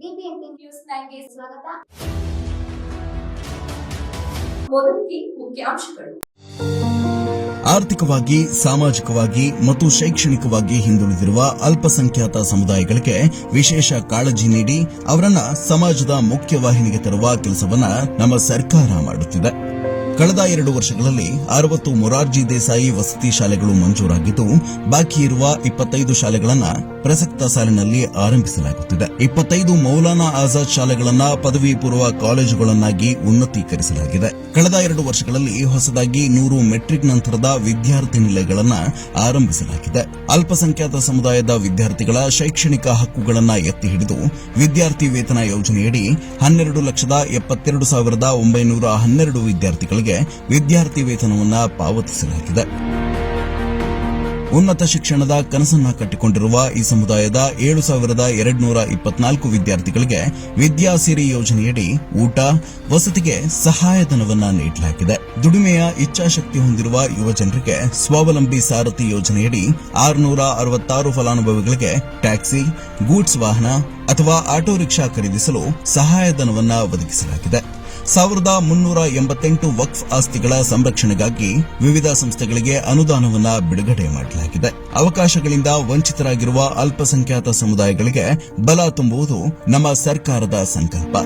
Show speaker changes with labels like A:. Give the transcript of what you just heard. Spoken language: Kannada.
A: ನ್ಯೂಸ್ ಸ್ವಾಗತ.
B: ಮುಖ್ಯಾಂಶಗಳು.
C: ಆರ್ಥಿಕವಾಗಿ, ಸಾಮಾಜಿಕವಾಗಿ ಮತ್ತು ಶೈಕ್ಷಣಿಕವಾಗಿ ಹಿಂದುಳಿದಿರುವ ಅಲ್ಪಸಂಖ್ಯಾತ ಸಮುದಾಯಗಳಿಗೆ ವಿಶೇಷ ಕಾಳಜಿ ನೀಡಿ ಅವರನ್ನ ಸಮಾಜದ ಮುಖ್ಯವಾಹಿನಿಗೆ ತರುವ ಕೆಲಸವನ್ನ ನಮ್ಮ ಸರ್ಕಾರ ಮಾಡುತ್ತಿದೆ. ಕಳೆದ ಎರಡು ವರ್ಷಗಳಲ್ಲಿ ಅರವತ್ತು ಮೊರಾರ್ಜಿ ದೇಸಾಯಿ ವಸತಿ ಶಾಲೆಗಳು ಮಂಜೂರಾಗಿದ್ದು, ಬಾಕಿ ಇರುವ ಇಪ್ಪತ್ತೈದು ಶಾಲೆಗಳನ್ನ ಪ್ರಸಕ್ತ ಸಾಲಿನಲ್ಲಿ ಆರಂಭಿಸಲಾಗುತ್ತಿದೆ. ಇಪ್ಪತ್ತೈದು ಮೌಲಾನಾ ಆಜಾದ್ ಶಾಲೆಗಳನ್ನ ಪದವಿ ಪೂರ್ವ ಕಾಲೇಜುಗಳನ್ನಾಗಿ ಉನ್ನತೀಕರಿಸಲಾಗಿದೆ. ಕಳೆದ ಎರಡು ವರ್ಷಗಳಲ್ಲಿ ಹೊಸದಾಗಿ ನೂರು ಮೆಟ್ರಿಕ್ ನಂತರದ ವಿದ್ಯಾರ್ಥಿ ನಿಲಯಗಳನ್ನ ಆರಂಭಿಸಲಾಗಿದೆ. ಅಲ್ಪಸಂಖ್ಯಾತ ಸಮುದಾಯದ ವಿದ್ಯಾರ್ಥಿಗಳ ಶೈಕ್ಷಣಿಕ ಹಕ್ಕುಗಳನ್ನು ಎತ್ತಿ ಹಿಡಿದು ವಿದ್ಯಾರ್ಥಿ ವೇತನ ಯೋಜನೆಯಡಿ ಹನ್ನೆರಡು ಲಕ್ಷದ ಎಪ್ಪತ್ತೆರಡು ಸಾವಿರದ ಒಂಬೈನೂರ ಹನ್ನೆರಡು ವಿದ್ಯಾರ್ಥಿಗಳಿಗೆ ವಿದ್ಯಾರ್ಥಿ ವೇತನವನ್ನ ಪಾವತಿಸಲಾಗಿದೆ. ಉನ್ನತ ಶಿಕ್ಷಣದ ಕನಸನ್ನ ಕಟ್ಟಿಕೊಂಡಿರುವ ಈ ಸಮುದಾಯದ ಏಳು ಸಾವಿರದ ಎರಡ್ನೂರ ಇಪ್ಪತ್ನಾಲ್ಕು ವಿದ್ಯಾರ್ಥಿಗಳಿಗೆ ವಿದ್ಯಾಸಿರಿ ಯೋಜನೆಯಡಿ ಊಟ, ವಸತಿಗೆ ಸಹಾಯಧನವನ್ನ ನೀಡಲಾಗಿದೆ. ದುಡಿಮೆಯ ಇಚ್ಛಾಶಕ್ತಿ ಹೊಂದಿರುವ ಯುವ ಜನರಿಗೆ ಸ್ವಾವಲಂಬಿ ಸಾರಥಿ ಯೋಜನೆಯಡಿ ಆರುನೂರ ಅರವತ್ತಾರು ಫಲಾನುಭವಿಗಳಿಗೆ ಟ್ಯಾಕ್ಸಿ, ಗೂಡ್ಸ್ ವಾಹನ ಅಥವಾ ಆಟೋ ರಿಕ್ಷಾ ಖರೀದಿಸಲು ಸಹಾಯಧನವನ್ನ ಒದಗಿಸಲಾಗಿದೆ. ಸಾವಿರದ ಮುನ್ನೂರ ಎಂಬತ್ತೆಂಟು ವಕ್ಫ್ ಆಸ್ತಿಗಳ ಸಂರಕ್ಷಣೆಗಾಗಿ ವಿವಿಧ ಸಂಸ್ಥೆಗಳಿಗೆ ಅನುದಾನವನ್ನು ಬಿಡುಗಡೆ ಮಾಡಲಾಗಿದೆ. ಅವಕಾಶಗಳಿಂದ ವಂಚಿತರಾಗಿರುವ ಅಲ್ಪಸಂಖ್ಯಾತ ಸಮುದಾಯಗಳಿಗೆ ಬಲ ತುಂಬುವುದು ನಮ್ಮ ಸರ್ಕಾರದ ಸಂಕಲ್ಪ.